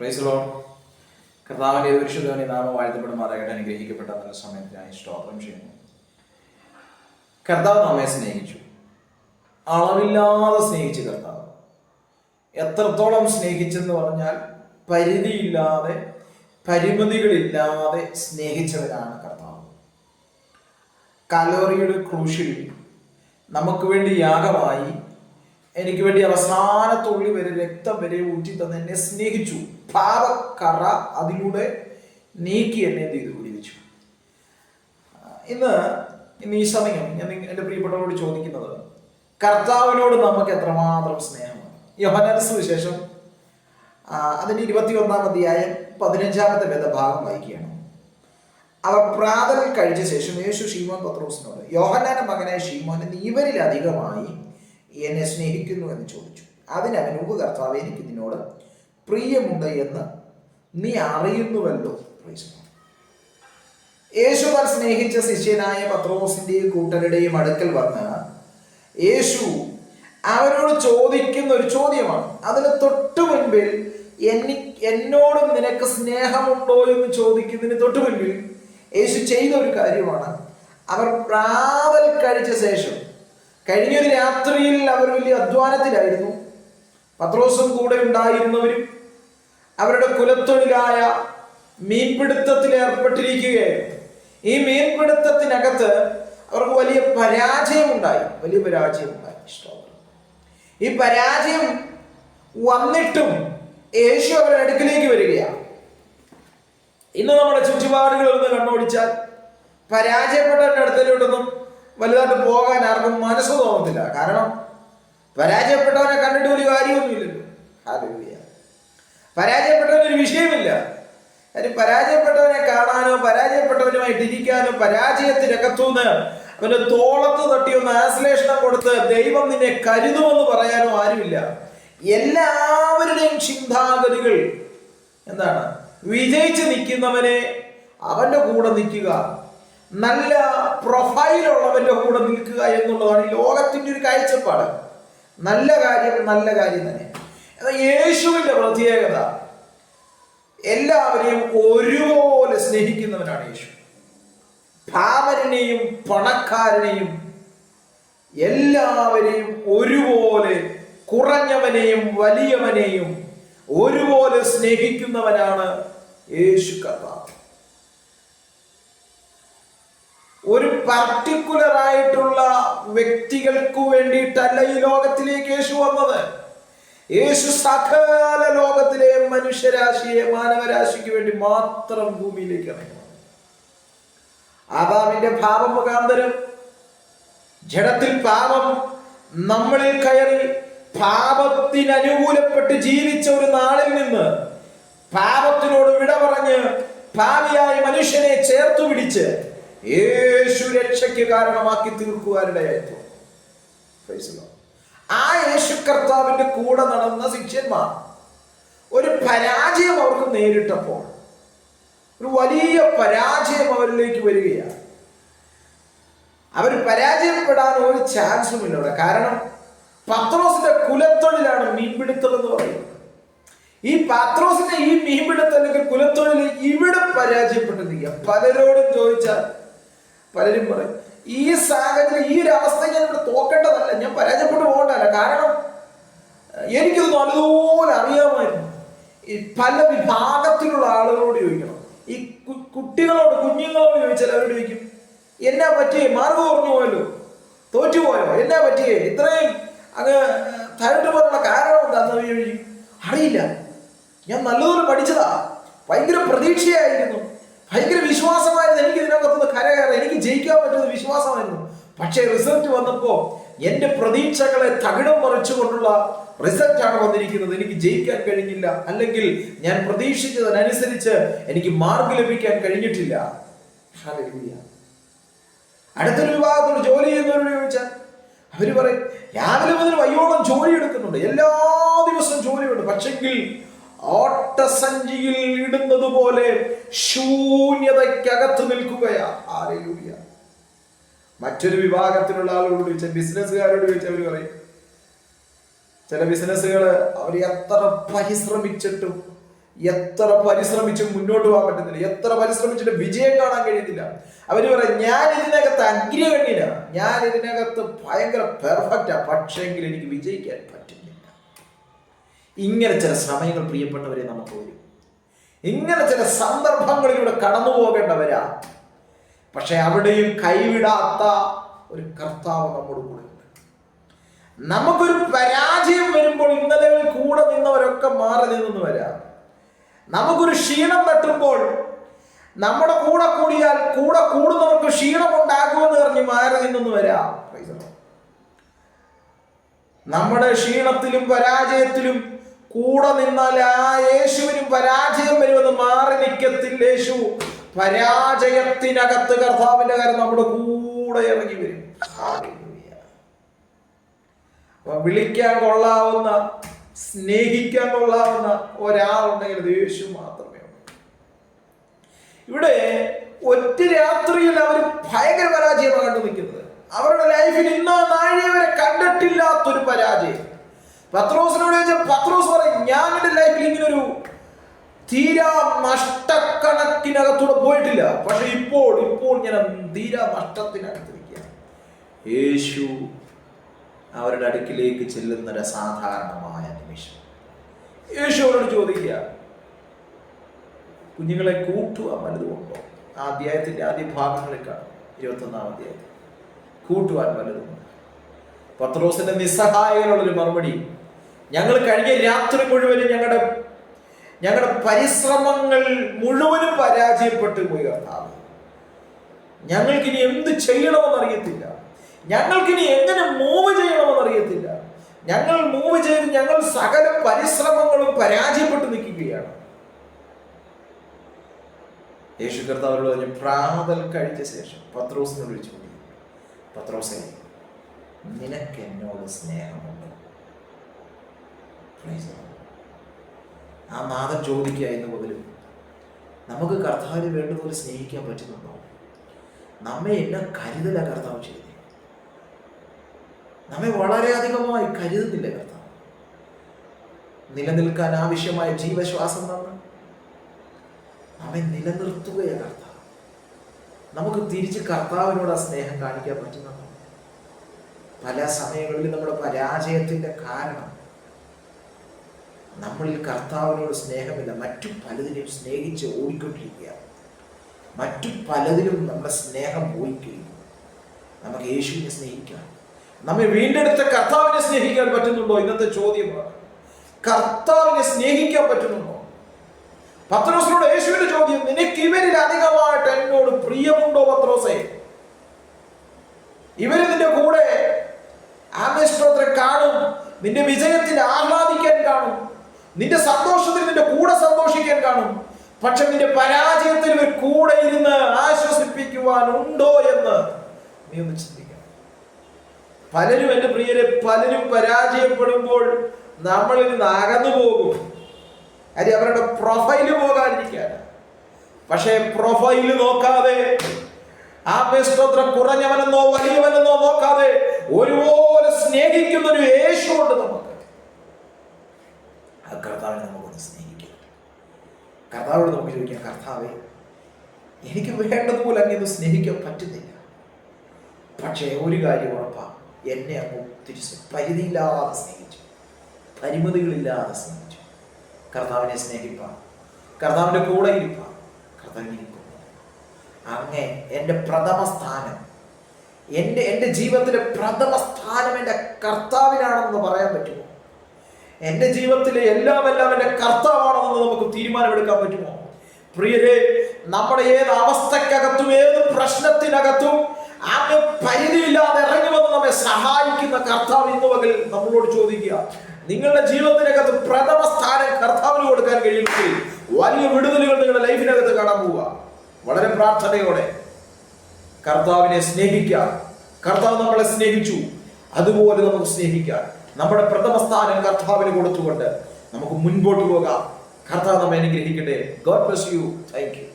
Price കർത്താവിന്റെ പരിശുദ്ധവനെ നാമം വാഴ്ത്തപ്പെടുമാറാകട്ടെ അനുഗ്രഹിക്കപ്പെട്ട നല്ല സമയത്തിനായി സ്റ്റോപ്പം ചെയ്യുന്നു. കർത്താവ് നമ്മെ സ്നേഹിച്ചു. അളവില്ലാതെ സ്നേഹിച്ചു കർത്താവ്. എത്രത്തോളം സ്നേഹിച്ചെന്ന് പറഞ്ഞാൽ പരിധിയില്ലാതെ പരിമിതികളില്ലാതെ സ്നേഹിച്ചവരാണ് കർത്താവ്. കലോറിയുടെ ക്രൂശിൽ നമുക്ക് വേണ്ടി യാഗമായി എനിക്ക് വേണ്ടി അവസാന തുള്ളി വരെ രക്തം വരെ ഊറ്റി തന്നെ എന്നെ സ്നേഹിച്ചു. പാപക്കറ അതിലൂടെ നീക്കി എന്നെ എന്ത് ചെയ്തു? വിടിവിച്ചു. ഇന്ന് ഇന്ന് ഈ സമയം ഞാൻ എന്റെ പ്രിയപ്പെട്ടവരോട് ചോദിക്കുന്നത് കർത്താവിനോട് നമുക്ക് എത്രമാത്രം സ്നേഹമാണ്? യോഹനസ് വിശേഷം അതിന്റെ ഇരുപത്തി ഒന്നാം അധ്യായം പതിനഞ്ചാമത്തെ വേദഭാഗം വായിക്കുകയാണ്. അവർ പ്രാതൽ കഴിച്ച ശേഷം യേശു ഷീമോൻ പത്രോസിനോട് യോഹന്നാന മകനായ ഷീമോനെ ഇവരിലധികമായി എന്നെ സ്നേഹിക്കുന്നു എന്ന് ചോദിച്ചു. അതിനവൻ ഉപകർത്താവ് എനിക്ക് നിന്നോട് പ്രിയമുണ്ട് എന്ന് നീ അറിയുന്നുവല്ലോ. യേശു താൻ സ്നേഹിച്ച ശിഷ്യനായ പത്രോസിന്റെയും കൂട്ടരുടെയും അടുക്കൽ വന്ന് യേശു അവരോട് ചോദിക്കുന്ന ഒരു ചോദ്യമാണ്. അതിന് തൊട്ടു മുൻപിൽ എന്നി എന്നോടും നിനക്ക് സ്നേഹമുണ്ടോ എന്ന് ചോദിക്കുന്നതിന് തൊട്ടു മുൻപിൽ യേശു ചെയ്ത ഒരു കാര്യമാണ്. അവർ പ്രാതൽ കഴിച്ച ശേഷം കഴിഞ്ഞൊരു രാത്രിയിൽ അവർ വലിയ അധ്വാനത്തിലായിരുന്നു. പത്രോസും കൂടെ ഉണ്ടായിരുന്നവരും അവരുടെ കുലത്തൊഴിലായ മീൻപിടുത്തത്തിൽ ഏർപ്പെട്ടിരിക്കുകയായിരുന്നു. ഈ മീൻപിടുത്തത്തിനകത്ത് അവർക്ക് വലിയ പരാജയമുണ്ടായി. വലിയ പരാജയമുണ്ടായി. ഇഷ്ടമാണ്. ഈ പരാജയം വന്നിട്ടും യേശു അവരുടെ അടുക്കിലേക്ക് വരികയാണ്. ഇന്ന് നമ്മുടെ ചുറ്റുപാടുകളിൽ നിന്ന് കണ്ണോടിച്ചാൽ പരാജയപ്പെട്ടവരുടെ അടുത്തലോട്ടൊന്നും വലുതായിട്ട് പോകാൻ ആർക്കും മനസ്സ് തോന്നത്തില്ല. കാരണം പരാജയപ്പെട്ടവനെ കണ്ടിട്ട് ഒരു കാര്യമൊന്നുമില്ലല്ലോ പരാജയപ്പെട്ടവനൊരു വിഷയമില്ല. കാര്യം പരാജയപ്പെട്ടവനെ കാണാനോ പരാജയപ്പെട്ടവനുമായിട്ട് ഇരിക്കാനോ പരാജയത്തിനകത്തുനിന്ന് അവന്റെ തോളത്ത് തട്ടി ഒന്ന് ആശ്ലേഷണം കൊടുത്ത് ദൈവം നിന്നെ കരുതുമെന്ന് പറയാനോ ആരുമില്ല. എല്ലാവരുടെയും ചിന്താഗതികൾ എന്താണ്? വിജയിച്ച് നിൽക്കുന്നവനെ അവന്റെ കൂടെ നിൽക്കുക. നല്ല പ്രൊഫൈലുള്ളവന്റെ കൂടെ നിൽക്കുക എന്നുള്ളതാണ് ഈ ലോകത്തിന്റെ ഒരു കാഴ്ചപ്പാട്. നല്ല കാര്യം നല്ല കാര്യം തന്നെ. എന്നാൽ യേശുവിന്റെ പ്രത്യേകത. എല്ലാവരെയും ഒരുപോലെ സ്നേഹിക്കുന്നവനാണ് യേശു. പാമരനെയും പണക്കാരനെയും എല്ലാവരെയും ഒരുപോലെ കുറഞ്ഞവനെയും വലിയവനെയും ഒരുപോലെ സ്നേഹിക്കുന്നവനാണ് യേശു കർത്താവ്. ഒരു പർട്ടിക്കുലർ ആയിട്ടുള്ള വ്യക്തികൾക്ക് വേണ്ടിയിട്ടല്ല ഈ ലോകത്തിലേക്ക് യേശു വന്നത് യേശു സകല ലോകത്തിലെ മനുഷ്യരാശിയെ മാനവരാശിക്ക് വേണ്ടി മാത്രം ഭൂമിയിലേക്ക് ഇറങ്ങി. ആദാമിന്റെ പാപം മുഖാന്തരം ജഡത്തിൽ പാപം നമ്മളിൽ കയറി പാപത്തിന് അനുകൂലപ്പെട്ട് ജീവിച്ച ഒരു നാളിൽ നിന്ന് പാപത്തിനോട് വിട പറഞ്ഞ് പാപിയായ മനുഷ്യനെ ചേർത്തു പിടിച്ച് യേശു രക്ഷയ്ക്ക് കാരണമാക്കി തീർക്കുവാനിടയായിരുന്നു ആ യേശു കർത്താവിന്റെ കൂടെ നടന്ന ശിഷ്യന്മാർ ഒരു പരാജയം അവർക്ക് നേരിട്ടപ്പോൾ ഒരു വലിയ പരാജയം അവരിലേക്ക് വരികയാണ്. അവർ പരാജയപ്പെടാൻ ഒരു ചാൻസും ഇല്ല അവിടെ. കാരണം പത്രോസിന്റെ കുലത്തൊഴിലാണ് മീൻപിടുത്തൽ എന്ന് പറയുന്നത്. ഈ പത്രോസിന്റെ ഈ മീൻപിടുത്തം അല്ലെങ്കിൽ കുലത്തൊഴിൽ ഇവിടെ പരാജയപ്പെട്ടിരിക്കുക. പലരോടും ചോദിച്ചാൽ പലരും പറയും ഈ സാഹചര്യം ഈ ഒരു അവസ്ഥ ഞാൻ ഇവിടെ തോക്കേണ്ടതല്ല. ഞാൻ പരാജയപ്പെട്ടു പോകേണ്ടതല്ല. കാരണം എനിക്കത് നല്ലതുപോലെ അറിയാമായിരുന്നു. പല വിഭാഗത്തിലുള്ള ആളുകളോട് ചോദിക്കണം. ഈ കുട്ടികളോട് കുഞ്ഞുങ്ങളോട് ചോദിച്ചാൽ അവരോട് ചോദിക്കും എന്നാ പറ്റിയേ? മാർഗ് കുറഞ്ഞു പോയല്ലോ? തോറ്റുപോയോ എന്നാ പറ്റിയേ? ഇത്രയും അങ്ങ് തരട്ട് പോലുള്ള കാരണം എന്താന്ന് ചോദിക്കും. അറിയില്ല. ഞാൻ നല്ലതുപോലെ പഠിച്ചതാ. ഭയങ്കര പ്രതീക്ഷയായിരുന്നു. ഭയങ്കര വിശ്വാസമായിരുന്നു. എനിക്ക് ഇതിനകത്തുനിന്ന് പറ്റുന്ന വിശ്വാസമായിരുന്നു. പക്ഷേ റിസൾട്ട് വന്നപ്പോ എന്റെ പ്രതീക്ഷകളെ തകിടം മറിച്ചുകൊണ്ടുള്ള റിസൾട്ടാണ് വന്നിരിക്കുന്നത്. എനിക്ക് ജയിക്കാൻ കഴിഞ്ഞില്ല. അല്ലെങ്കിൽ ഞാൻ പ്രതീക്ഷിച്ചതിനനുസരിച്ച് എനിക്ക് മാർക്ക് ലഭിക്കാൻ കഴിഞ്ഞിട്ടില്ല. അടുത്തൊരു വിഭാഗത്തോട് ജോലി ചെയ്യുന്നവരോട് ചോദിച്ചാൽ അവർ പറയും രാവിലെ മുതൽ വയ്യോളം ജോലി എടുക്കുന്നുണ്ട്. എല്ലാ ദിവസവും ജോലിയുണ്ട് പക്ഷെങ്കിൽ ഓട്ടസഞ്ചിയിൽ ഇടുന്നത് പോലെ ശൂന്യതയ്ക്കകത്ത് നിൽക്കുകയാ. ആരെയൂയ മറ്റൊരു വിഭാഗത്തിലുള്ള ആളുകളോട് ചോദിച്ചാൽ ബിസിനസ്സുകാരോട് ചോദിച്ചാൽ അവർ പറയും. ചില ബിസിനസ്സുകൾ അവർ എത്ര പരിശ്രമിച്ചിട്ടും എത്ര പരിശ്രമിച്ചും മുന്നോട്ട് പോകാൻ പറ്റുന്നില്ല. എത്ര പരിശ്രമിച്ചിട്ട് വിജയം കാണാൻ കഴിയുന്നില്ല. അവർ പറയും ഞാൻ ഇതിനകത്ത് അഗ്രഗണ്യന. ഞാൻ ഇതിനകത്ത് ഭയങ്കര പെർഫെക്റ്റാ. പക്ഷേങ്കിൽ എനിക്ക് വിജയിക്കാൻ പറ്റുന്നില്ല. ഇങ്ങനെ ചില സമയങ്ങൾ പ്രിയപ്പെട്ടവരെ നമുക്ക് വരും. ഇങ്ങനെ ചില സന്ദർഭങ്ങളിലൂടെ കടന്നു പോകേണ്ടവരാ പക്ഷെ അവിടെയും കൈവിടാത്ത ഒരു കർത്താവ് നമ്മുടെ കൂടെ നമുക്കൊരു പരാജയം വരുമ്പോൾ ഇന്നലെ കൂടെ നിന്നവരൊക്കെ മാറി നിന്നു വരാം. നമുക്കൊരു ക്ഷീണം തട്ടുമ്പോൾ നമ്മുടെ കൂടെ കൂടിയാൽ കൂടെ കൂടുന്നവർക്ക് ക്ഷീണം ഉണ്ടാകുമെന്ന് പറഞ്ഞ് മാറി നിന്നു വരാം. നമ്മുടെ ക്ഷീണത്തിലും പരാജയത്തിലും കൂടെ നിന്നാൽ ആ യേശുവിനും പരാജയം വരുമെന്ന് മാറി നിൽക്കത്തില്ല യേശു. പരാജയത്തിനകത്ത് കർത്താവിന്റെ കാര്യം നമ്മുടെ കൂടെ ഇറങ്ങി വരും. വിളിക്കാൻ കൊള്ളാവുന്ന സ്നേഹിക്കാൻ കൊള്ളാവുന്ന ഒരാളുണ്ടെങ്കിൽ ദേഷ്യം മാത്രമേ ഉള്ളൂ. ഇവിടെ ഒറ്റ രാത്രിയിൽ അവർ ഭയങ്കര പരാജയമാണ് കണ്ടു നിൽക്കുന്നത് അവരുടെ ലൈഫിൽ ഇന്നോ നാഴിക വരെ കണ്ടിട്ടില്ലാത്തൊരു പരാജയം. പത്രോസിനോട് ചോദിച്ചാൽ പത്രോസ് പറയും ഞാൻ എന്റെ ലൈഫിൽ ഇങ്ങനൊരു തീരാ നഷ്ടക്കണക്കിനകത്തൂടെ പോയിട്ടില്ല. പക്ഷെ ഇപ്പോൾ ഇപ്പോൾ ഞാൻ തീരാ നഷ്ടത്തിനകത്തിരിക്കുക യേശു അവരുടെ അടുക്കിലേക്ക് ചെല്ലുന്ന ഒരു അസാധാരണമായ നിമിഷം. യേശു അവരോട് ചോദിക്കുക കുഞ്ഞുങ്ങളെ കൂട്ടുവാൻ വലുതുമുണ്ടോ? ആ അധ്യായത്തിന്റെ ആദ്യ ഭാഗങ്ങളിൽ കാണും ഇരുപത്തൊന്നാം അധ്യായത്തിൽ. കൂട്ടുവാൻ വലുതുമുണ്ട്. പത്രോസിന്റെ നിസ്സഹായകനുള്ളൊരു മറുപടി ഞങ്ങൾ കഴിഞ്ഞ രാത്രി മുഴുവനും ഞങ്ങളുടെ ഞങ്ങളുടെ പരിശ്രമങ്ങൾ മുഴുവനും പരാജയപ്പെട്ടു പോയി കർത്താവ്. ഞങ്ങൾക്കിനി എന്ത് ചെയ്യണമെന്ന് അറിയത്തില്ല. ഞങ്ങൾക്കിനി എങ്ങനെ മൂവ് ചെയ്യണമെന്ന് അറിയത്തില്ല. ഞങ്ങൾ മൂവ് ചെയ്ത് ഞങ്ങൾ സകല പരിശ്രമങ്ങളും പരാജയപ്പെട്ടു നിൽക്കുകയാണ്. യേശു കർത്താവരോട് പറഞ്ഞു പ്രാതൽ കഴിച്ച ശേഷം പത്രോസിനോട് വിളിച്ചു കൂടി പത്രോസെ നിനക്ക് എന്നോട് സ്നേഹമുണ്ട്. ആ നാഥൻ ചോദിക്കുക എന്ന് പോലും നമുക്ക് കർത്താവിന് വേണ്ടതുപോലെ സ്നേഹിക്കാൻ പറ്റുന്നുണ്ടോ? നമ്മെ എന്നെ കരുതല കർത്താവ് ചെയ്തേ നമ്മെ വളരെയധികമായി കരുതുന്നില്ല കർത്താവ്. നിലനിൽക്കാൻ ആവശ്യമായ ജീവശ്വാസം തന്ന് നമ്മെ നിലനിർത്തുകയാണ് കർത്താവ്. നമുക്ക് തിരിച്ച് കർത്താവിനോട് ആ സ്നേഹം കാണിക്കാൻ പറ്റുന്നുണ്ടോ? പല സമയങ്ങളിലും നമ്മുടെ പരാജയത്തിന്റെ കാരണം നമ്മളിൽ കർത്താവിനോട് സ്നേഹമില്ല. മറ്റു പലതിനെയും സ്നേഹിച്ച് ഓടിക്കൊണ്ടിരിക്കുകയാണ്. മറ്റു പലതിലും നമ്മുടെ സ്നേഹം പോയി കഴിയും നമുക്ക് യേശുവിനെ സ്നേഹിക്കാം. നമ്മെ വീണ്ടെടുത്ത കർത്താവിനെ സ്നേഹിക്കാൻ പറ്റുന്നുണ്ടോ? ഇന്നത്തെ ചോദ്യമാണ്. കർത്താവിനെ സ്നേഹിക്കാൻ പറ്റുന്നുണ്ടോ? പത്രോസിനോട് യേശുവിന്റെ ചോദ്യം നിനക്ക് ഇവരിൽ അധികമായിട്ട് എന്നോട് പ്രിയമുണ്ടോ പത്രോസെ? ഇവർ നിന്റെ കൂടെ ആമേശ്വരത്തെ കാണും നിന്റെ വിജയത്തിൽ ആഹ്ലാദിക്കാൻ കാണും. നിന്റെ സന്തോഷത്തിൽ നിന്റെ കൂടെ സന്തോഷിക്കാൻ കാണും. പക്ഷെ നിന്റെ പരാജയത്തിൽ കൂടെ ഇരുന്ന് ആശ്വസിപ്പിക്കുവാൻ ഉണ്ടോ എന്ന് നീ ഒന്ന് ചിന്തിക്കണം. പലരും എന്റെ പ്രിയരെ പലരും പരാജയപ്പെടുമ്പോൾ നമ്മളിൽ നിന്ന് അകന്നു പോകും. കാര്യം അവരുടെ പ്രൊഫൈൽ പോകാതിരിക്കാൻ പക്ഷേ പ്രൊഫൈൽ നോക്കാതെ ആ കുറഞ്ഞവനെന്നോ വലിയവനെന്നോ നോക്കാതെ ഒരുപോലെ സ്നേഹിക്കുന്ന ഒരു യേശുണ്ട് നമുക്ക്. ആ കർത്താവിനെ നമുക്കൊന്ന് സ്നേഹിക്കാം. കർത്താവോട് നമുക്ക് ചോദിക്കാം കർത്താവെ എനിക്ക് വേണ്ടതുപോലെ അങ്ങ് ഇത് സ്നേഹിക്കാൻ പറ്റുന്നില്ല. പക്ഷേ ഒരു കാര്യം ഉറപ്പാ എന്നെ അങ്ങ് തിരിച്ച് പരിധിയില്ലാതെ സ്നേഹിച്ചു. പരിമിതികളില്ലാതെ സ്നേഹിച്ചു. കർത്താവിനെ സ്നേഹിപ്പാൻ കർത്താവിന്റെ കൂടെ ഇരിപ്പാൻ കർത്താവിനെ ഇരിക്കുന്നു. അങ്ങേ എന്റെ പ്രഥമ സ്ഥാനം എന്റെ എന്റെ ജീവിതത്തിലെ പ്രഥമ സ്ഥാനം എന്റെ കർത്താവിനാണെന്ന് പറയാൻ പറ്റുമോ? എന്റെ ജീവിതത്തിലെ എല്ലാം എല്ലാം എന്റെ കർത്താവാണെന്ന് നമുക്ക് തീരുമാനമെടുക്കാൻ പറ്റുമോ? പ്രിയരെ നമ്മുടെ ഏത് അവസ്ഥക്കകത്തും ഏത് പ്രശ്നത്തിനകത്തും ആകെ പരിധിയില്ലാതെ ഇറങ്ങി വന്ന് നമ്മെ സഹായിക്കുന്ന കർത്താവ് ഇന്ന് പകൽ നമ്മളോട് ചോദിക്കുക. നിങ്ങളുടെ ജീവിതത്തിനകത്ത് പ്രഥമ സ്ഥാനം കർത്താവിന് കൊടുക്കാൻ കഴിയുമെങ്കിൽ വലിയ വിടുതലുകൾ നിങ്ങളുടെ ലൈഫിനകത്ത് കാണാൻ പോവുക. വളരെ പ്രാർത്ഥനയോടെ കർത്താവിനെ സ്നേഹിക്കുക കർത്താവ് നമ്മളെ സ്നേഹിച്ചു. അതുപോലെ നമുക്ക് സ്നേഹിക്കാം. നമ്മുടെ പ്രഥമ സ്ഥാനം കർത്താവിന് കൊടുത്തുകൊണ്ട് നമുക്ക് മുൻപോട്ട് പോകാം. കർത്താവ് നമ്മെ അനുഗ്രഹിക്കട്ടെ. God bless you thank you